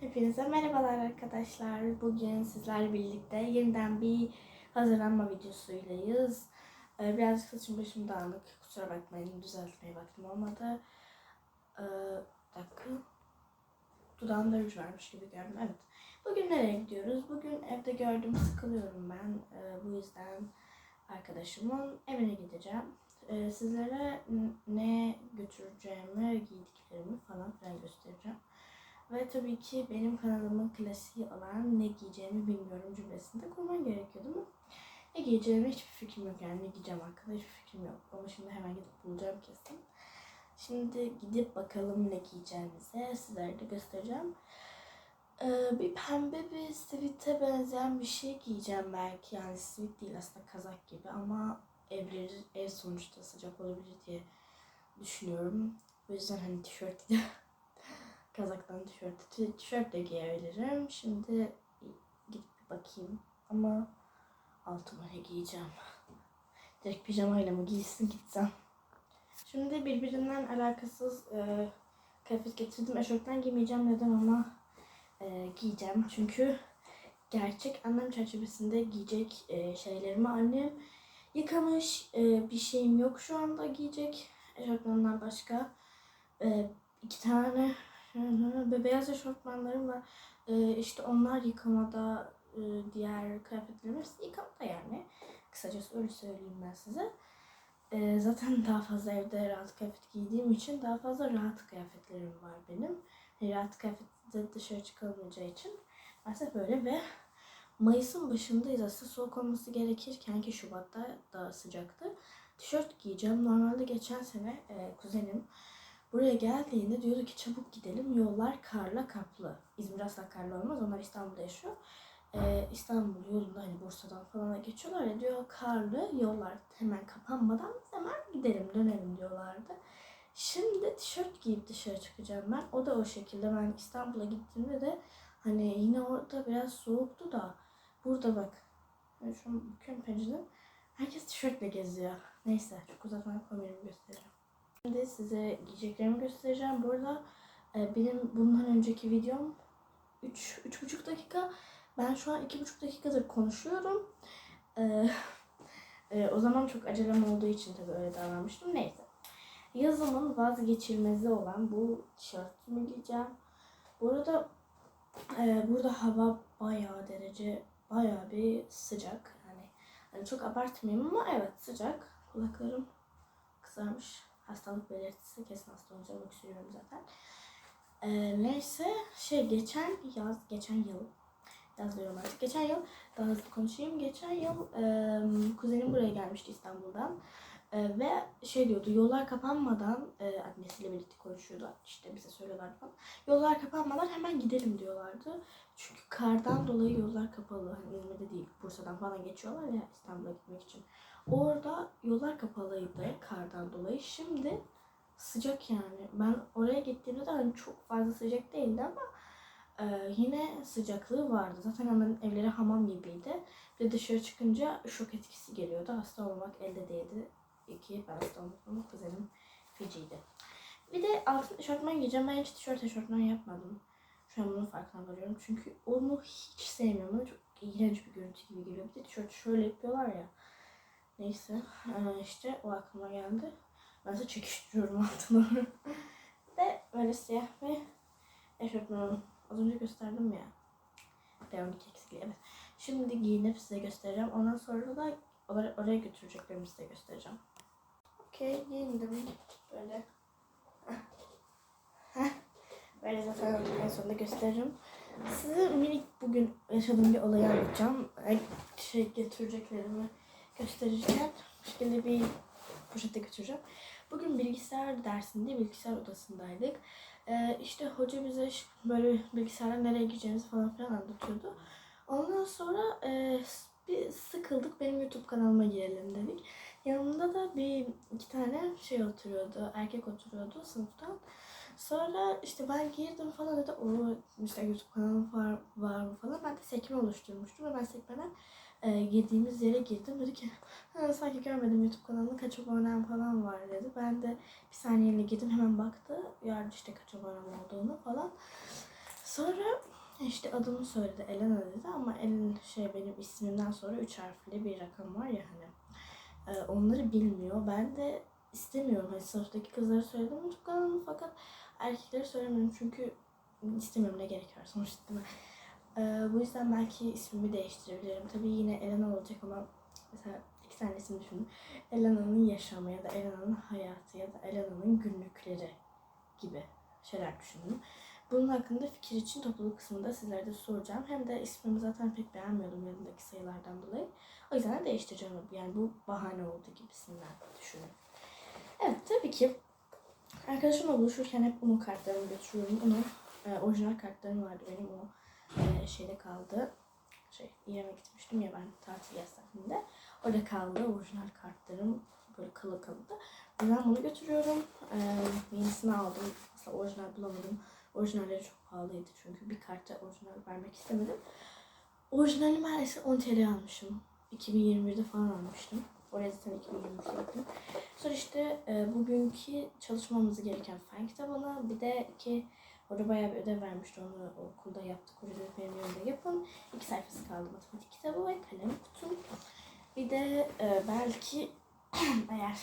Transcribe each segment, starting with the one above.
Hepinize merhabalar arkadaşlar. Bugün sizlerle birlikte yeniden bir hazırlanma videosuylayız. Ee, birazcık saçım başım dağınık. Kusura bakmayın düzeltmeye vaktim olmadı. Ee, dakika. Dudağımda ruj varmış gibi gördüm. Evet. Bugün nereye gidiyoruz? Bugün evde gördüm sıkılıyorum ben. Ee, bu yüzden arkadaşımın evine gideceğim. Ee, sizlere ne götüreceğimi, giydiklerimi falan filan göstereceğim. Ve tabii ki benim kanalımın klasiği olan ne giyeceğimi bilmiyorum cümlesini de kurman gerekiyor değil mi? Ne giyeceğime hiçbir fikrim yok yani ne giyeceğim hakkında hiçbir fikrim yok. Ama şimdi hemen gidip bulacağım kesin. Şimdi gidip bakalım ne giyeceğimize sizlere de göstereceğim. Ee, bir pembe bir sivite benzeyen bir şey giyeceğim belki. Yani sivit değil aslında kazak gibi ama evleri, ev sonuçta sıcak olabilir diye düşünüyorum. O yüzden hani tişört kazaktan tişört, t- tişört de giyebilirim. Şimdi gidip bakayım ama altıma ne giyeceğim? Direkt pijamayla mı giysin gitsem? Şimdi birbirinden alakasız e, kıyafet getirdim. Eşofman giymeyeceğim neden ama e, giyeceğim. Çünkü gerçek anlam çerçevesinde giyecek e, şeylerimi annem yıkamış. E, bir şeyim yok şu anda giyecek. Eşofmandan başka. E, iki tane. Ve beyaz eşofmanlarım var. Ee, işte onlar yıkamada, e, diğer kıyafetlerim hepsi yıkamada yani. Kısacası öyle söyleyeyim ben size. Ee, zaten daha fazla evde rahat kıyafet giydiğim için daha fazla rahat kıyafetlerim var benim. Yani rahat kıyafetle dışarı çıkılmayacağı için maalesef böyle ve Mayıs'ın başındayız aslında soğuk olması gerekirken ki Şubat'ta daha sıcaktı. Tişört giyeceğim. Normalde geçen sene e, kuzenim Buraya geldiğinde diyordu ki çabuk gidelim yollar karla kaplı. İzmir asla karlı olmaz onlar İstanbul'da yaşıyor. Ee, İstanbul yolunda hani Bursa'dan falan geçiyorlar ya diyor karlı yollar hemen kapanmadan hemen gidelim dönelim diyorlardı. Şimdi tişört giyip dışarı çıkacağım ben. O da o şekilde ben İstanbul'a gittiğimde de hani yine orada biraz soğuktu da burada bak. Şu an bakıyorum pencereden. Herkes tişörtle geziyor. Neyse çok uzatmak komiğimi göstereceğim. Şimdi size giyeceklerimi göstereceğim. Bu arada e, benim bundan önceki videom 3 3,5 dakika. Ben şu an 2,5 dakikadır konuşuyorum. E, e, o zaman çok acelem olduğu için tabii öyle davranmıştım. Neyse. Yazımın vazgeçilmezi olan bu tişörtümü giyeceğim. Bu arada e, burada hava bayağı derece bayağı bir sıcak. Yani, hani çok abartmayayım ama evet sıcak. Kulaklarım kızarmış hastalık belirtisi kesin hasta olacağım öksürüyorum zaten. Ee, neyse şey geçen yaz geçen yıl yaz diyorum artık. Geçen yıl daha hızlı konuşayım. Geçen yıl e, kuzenim buraya gelmişti İstanbul'dan. E, ve şey diyordu yollar kapanmadan e, annesiyle birlikte konuşuyordu. İşte bize söylüyorlar falan. Yollar kapanmadan hemen gidelim diyorlardı. Çünkü kardan dolayı yollar kapalı. Hani İzmir'de değil Bursa'dan falan geçiyorlar ya İstanbul'a gitmek için Orada yollar kapalıydı kardan dolayı. Şimdi sıcak yani. Ben oraya gittiğimde de hani çok fazla sıcak değildi ama e, yine sıcaklığı vardı. Zaten hemen evleri hamam gibiydi. Bir de dışarı çıkınca şok etkisi geliyordu. Hasta olmak elde değildi. İki ben hasta olmak ama kuzenim feciydi. Bir de altın eşortman giyeceğim. Ben hiç tişört eşortman yapmadım. Şu an bunun farkına varıyorum. Çünkü onu hiç sevmiyorum. Bana çok iğrenç bir görüntü gibi geliyor. Bir de tişört şöyle yapıyorlar ya. Neyse ee, işte o aklıma geldi. Ben de çekiştiriyorum altına. ve böyle siyah ve eşofmanım. Az önce gösterdim ya. Devam eksikliği evet. Şimdi giyinip size göstereceğim. Ondan sonra da oraya, oraya götüreceklerimi size göstereceğim. Okey giyindim. Böyle. Böyle zaten en sonunda gösteririm. Size minik bugün yaşadığım bir olayı anlatacağım. Şey götüreceklerimi göstereceğim. Bu şekilde bir poşette götüreceğim. Bugün bilgisayar dersinde bilgisayar odasındaydık. Ee, işte hoca bize böyle bilgisayarda nereye gideceğimizi falan filan anlatıyordu. Ondan sonra e, bir sıkıldık. Benim YouTube kanalıma girelim dedik. Yanımda da bir iki tane şey oturuyordu. Erkek oturuyordu sınıftan. Sonra işte ben girdim falan dedi. O işte YouTube kanalı var, var mı falan. Ben de sekme oluşturmuştum ve ben sekmeden e, girdiğimiz yere girdim. Dedi ki sanki görmedim YouTube kanalında kaç abonem falan var dedi. Ben de bir saniyeyle girdim hemen baktı. Yarın işte kaç abonem olduğunu falan. Sonra işte adımı söyledi Elena dedi ama Elena şey benim ismimden sonra üç harfli bir rakam var ya hani. Ee, onları bilmiyor. Ben de istemiyorum. Hani sınıftaki kızlara söyledim alanı fakat erkeklere söylemedim çünkü istemiyorum ne gerek var sonuçta? Ee, bu yüzden belki ismimi değiştirebilirim. Tabii yine Elena olacak ama mesela iki tane isim düşündüm. Elena'nın yaşamı ya da Elena'nın hayatı ya da Elena'nın günlükleri gibi şeyler düşündüm. Bunun hakkında fikir için topluluk kısmında sizlere de soracağım. Hem de ismimi zaten pek beğenmiyordum yanındaki sayılardan dolayı. O yüzden de değiştireceğim. Yani bu bahane oldu gibisinden düşünüyorum. Evet tabii ki arkadaşımla buluşurken hep onun kartlarını götürüyorum. Onun e, orijinal kartlarım vardı benim o e, şeyde kaldı. Şey İrem'e gitmiştim ya ben tatil yasaklığında. Orada kaldı orijinal kartlarım böyle kalı. O yüzden bunu götürüyorum. E, yenisini aldım. Aslında orijinal bulamadım. Orijinalleri çok pahalıydı çünkü bir kartta orijinal vermek istemedim. Orijinali maalesef 10 TL almışım. 2021'de falan almıştım. Oraya zaten 2023'te gittim. Sonra işte e, bugünkü çalışmamız gereken fen kitabına bir de ki orada bayağı bir ödev vermişti onu okulda yaptık. Orada benim yanımda yapın. İki sayfası kaldı matematik kitabı ve kalem kutum. Bir de e, belki eğer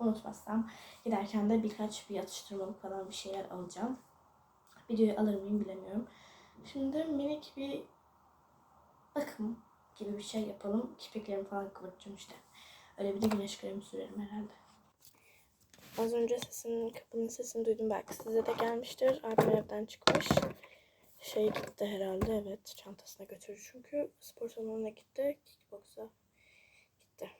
unutmazsam giderken de birkaç bir atıştırmalık falan bir şeyler alacağım. Videoyu alır mıyım bilemiyorum. Şimdi minik bir bakım gibi bir şey yapalım. Kirpiklerimi falan kıvırtacağım işte. Öyle bir de güneş kremi sürerim herhalde. Az önce sesinin, kapının sesini duydum. Belki size de gelmiştir. Abim evden çıkmış. Şey gitti herhalde evet. Çantasına götürdü çünkü. Spor salonuna gitti. Kickbox'a gitti.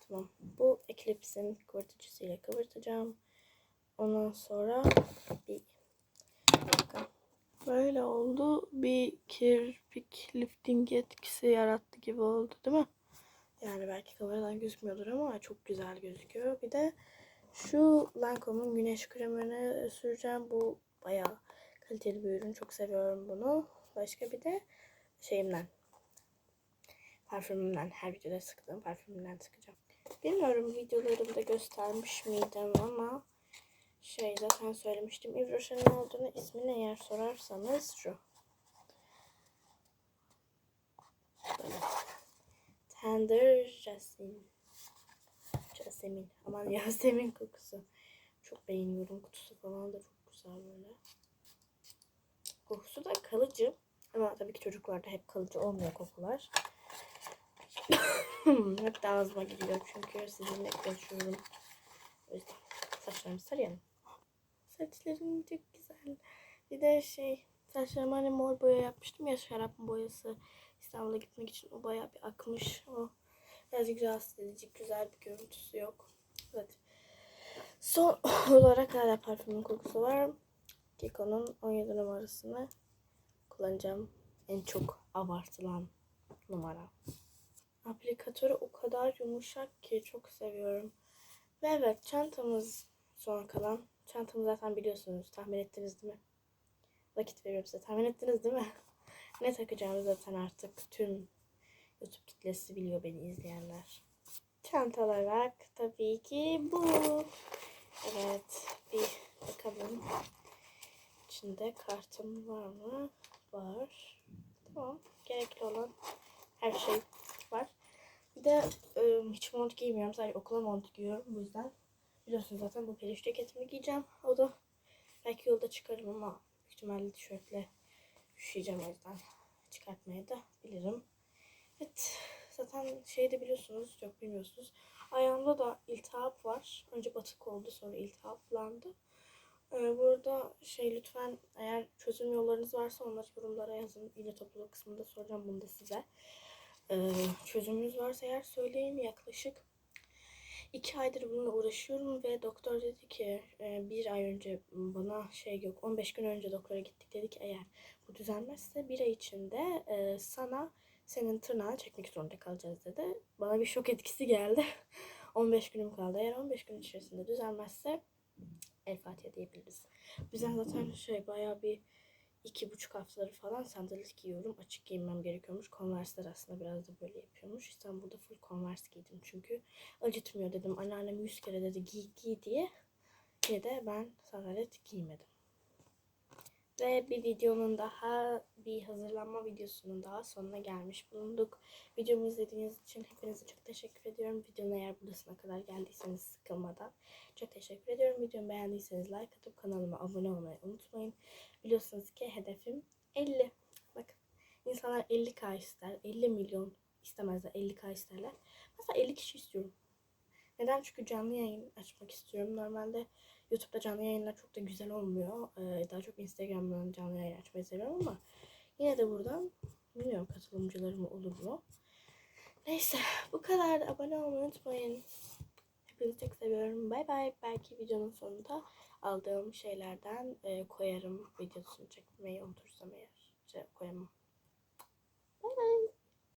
Tamam. Bu Eclipse'in kıvırtıcısıyla kıvırtacağım. Ondan sonra bir dakika. Böyle oldu. Bir kirpik lifting etkisi yarattı gibi oldu değil mi? Yani belki kameradan gözükmüyordur ama çok güzel gözüküyor. Bir de şu Lancome'un güneş kremini süreceğim. Bu bayağı kaliteli bir ürün. Çok seviyorum bunu. Başka bir de şeyimden. Parfümümden. Her videoda sıktığım parfümümden sıkacağım. Bilmiyorum videolarımda göstermiş miydim ama şey zaten söylemiştim. Rocher'in olduğunu ismini eğer sorarsanız şu. Böyle. Tender Jasmine. Jasmine. Aman Yasemin kokusu. Çok beğeniyorum. Kutusu falan da çok güzel böyle. Kokusu da kalıcı. Ama tabii ki çocuklarda hep kalıcı olmuyor kokular. hep de ağzıma gidiyor çünkü sizinle konuşuyorum. O yüzden saçlarımı sarayalım. Saçlarım çok güzel. Bir de şey saçlarıma hani mor boya yapmıştım ya şarap boyası. İstanbul'a gitmek için o bayağı bir akmış. O birazcık rahatsız edici. Güzel bir görüntüsü yok. Evet. Son olarak hala parfümün kokusu var. Kiko'nun 17 numarasını kullanacağım. En çok abartılan numara. Aplikatörü o kadar yumuşak ki çok seviyorum. Ve evet çantamız son kalan. Çantamı zaten biliyorsunuz. Tahmin ettiniz değil mi? Vakit veriyorum size. Tahmin ettiniz değil mi? ne takacağımı zaten artık tüm YouTube kitlesi biliyor beni izleyenler. Çanta olarak tabii ki bu. Evet bir bakalım. İçinde kartım var mı? Var. Tamam. Gerekli olan her şey var. Bir de ıı, hiç mont giymiyorum. Sadece okula mont giyiyorum. Bu yüzden biliyorsunuz zaten bu peluş ceketimi giyeceğim. O da belki yolda çıkarım ama ihtimalle tişörtle üşüyeceğim o yüzden çıkartmaya da bilirim. Evet zaten şey de biliyorsunuz yok bilmiyorsunuz. Ayağımda da iltihap var. Önce batık oldu sonra iltihaplandı. Ee, burada şey lütfen eğer çözüm yollarınız varsa onları yorumlara yazın. Yine topluluk kısmında soracağım bunu da size. Ee, çözümünüz varsa eğer söyleyin yaklaşık iki aydır bununla uğraşıyorum ve doktor dedi ki e, bir ay önce bana şey yok 15 gün önce doktora gittik dedi ki eğer bu düzelmezse bir ay içinde e, sana senin tırnağını çekmek zorunda kalacağız dedi. Bana bir şok etkisi geldi. 15 günüm kaldı. Eğer 15 gün içerisinde düzelmezse El Fatiha diyebiliriz. Bizden zaten şey bayağı bir iki buçuk haftaları falan sandalet giyiyorum. Açık giyinmem gerekiyormuş. Converse'ler aslında biraz da böyle yapıyormuş. İstanbul'da full Converse giydim çünkü. Acıtmıyor dedim. Anneannem yüz kere dedi giy giy diye. Yine de ben sandalet giymedim. Ve bir videonun daha, bir hazırlanma videosunun daha sonuna gelmiş bulunduk. Videomu izlediğiniz için hepinize çok teşekkür ediyorum. Videonun eğer burasına kadar geldiyseniz sıkılmadan çok teşekkür ediyorum. Videomu beğendiyseniz like atıp kanalıma abone olmayı unutmayın. Biliyorsunuz ki hedefim 50. Bakın insanlar 50k ister, 50 milyon istemezler, 50k isterler. Mesela 50 kişi istiyorum. Neden? Çünkü canlı yayın açmak istiyorum. Normalde YouTube'da canlı yayınlar çok da güzel olmuyor. Ee, daha çok Instagram'dan canlı yayın açmayı seviyorum ama yine de buradan bilmiyorum katılımcılarım olur mu? Neyse bu kadar. Abone olmayı unutmayın. Hepinizi çok seviyorum. Bay bay. Belki videonun sonunda aldığım şeylerden e, koyarım videosunu çekmeyi unutursam eğer. Şey, koyamam. Bay bay.